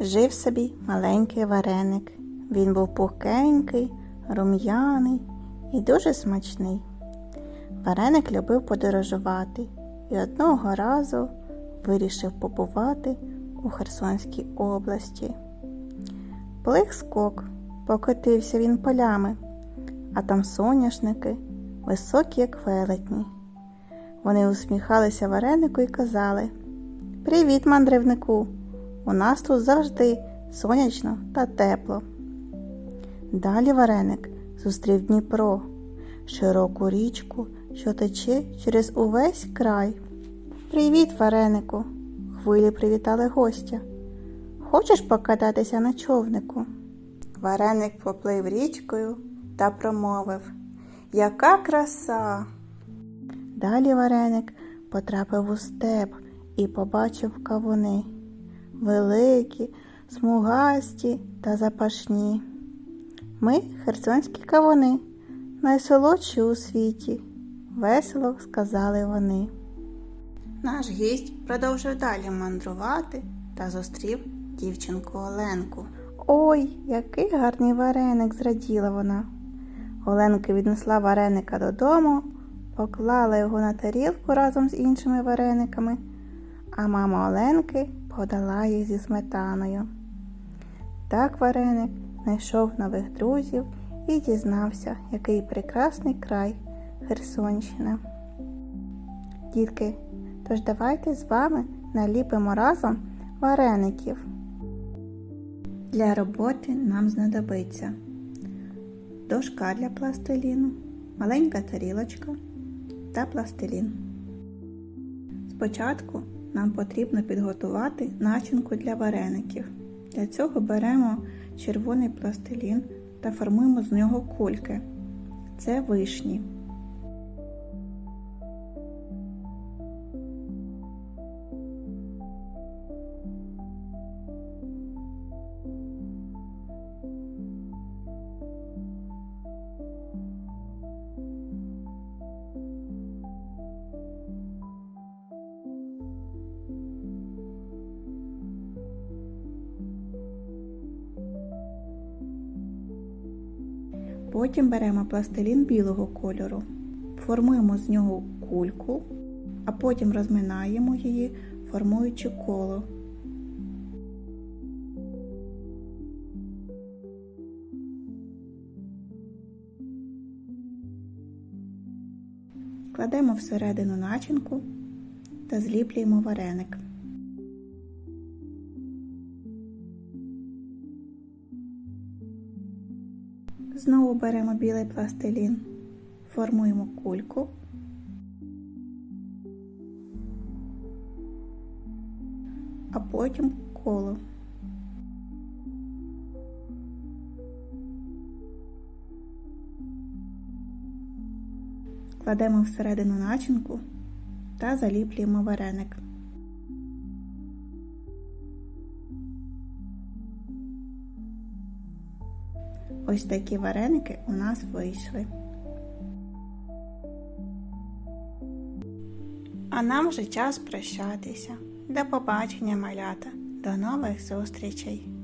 Жив собі маленький вареник. Він був пухкенький, рум'яний і дуже смачний. Вареник любив подорожувати і одного разу вирішив побувати у Херсонській області. Плих скок, покотився він полями, а там соняшники, високі, як велетні. Вони усміхалися варенику і казали Привіт, мандрівнику! У нас тут завжди сонячно та тепло. Далі вареник зустрів Дніпро, широку річку, що тече через увесь край. Привіт, варенику! Хвилі привітали гостя. Хочеш покататися на човнику? Вареник поплив річкою та промовив Яка краса! Далі вареник потрапив у степ і побачив кавуни великі, смугасті та запашні. Ми херсонські кавуни, найсолодші у світі, весело сказали вони. Наш гість продовжив далі мандрувати та зустрів дівчинку Оленку. Ой, який гарний вареник, зраділа вона. Оленка віднесла вареника додому, поклала його на тарілку разом з іншими варениками, а мама Оленки подала їх зі сметаною. Так вареник знайшов нових друзів і дізнався, який прекрасний край Херсонщина. Дітки, тож давайте з вами наліпимо разом вареників. Для роботи нам знадобиться дошка для пластиліну, маленька тарілочка та пластилін. Спочатку нам потрібно підготувати начинку для вареників. Для цього беремо червоний пластилін та формуємо з нього кульки. Це вишні. Потім беремо пластилін білого кольору, формуємо з нього кульку, а потім розминаємо її, формуючи коло. Кладемо всередину начинку та зліплюємо вареник. Знову беремо білий пластилін, формуємо кульку. А потім коло. Кладемо всередину начинку та заліплюємо вареник. Ось такі вареники у нас вийшли. А нам вже час прощатися. До побачення, малята. До нових зустрічей!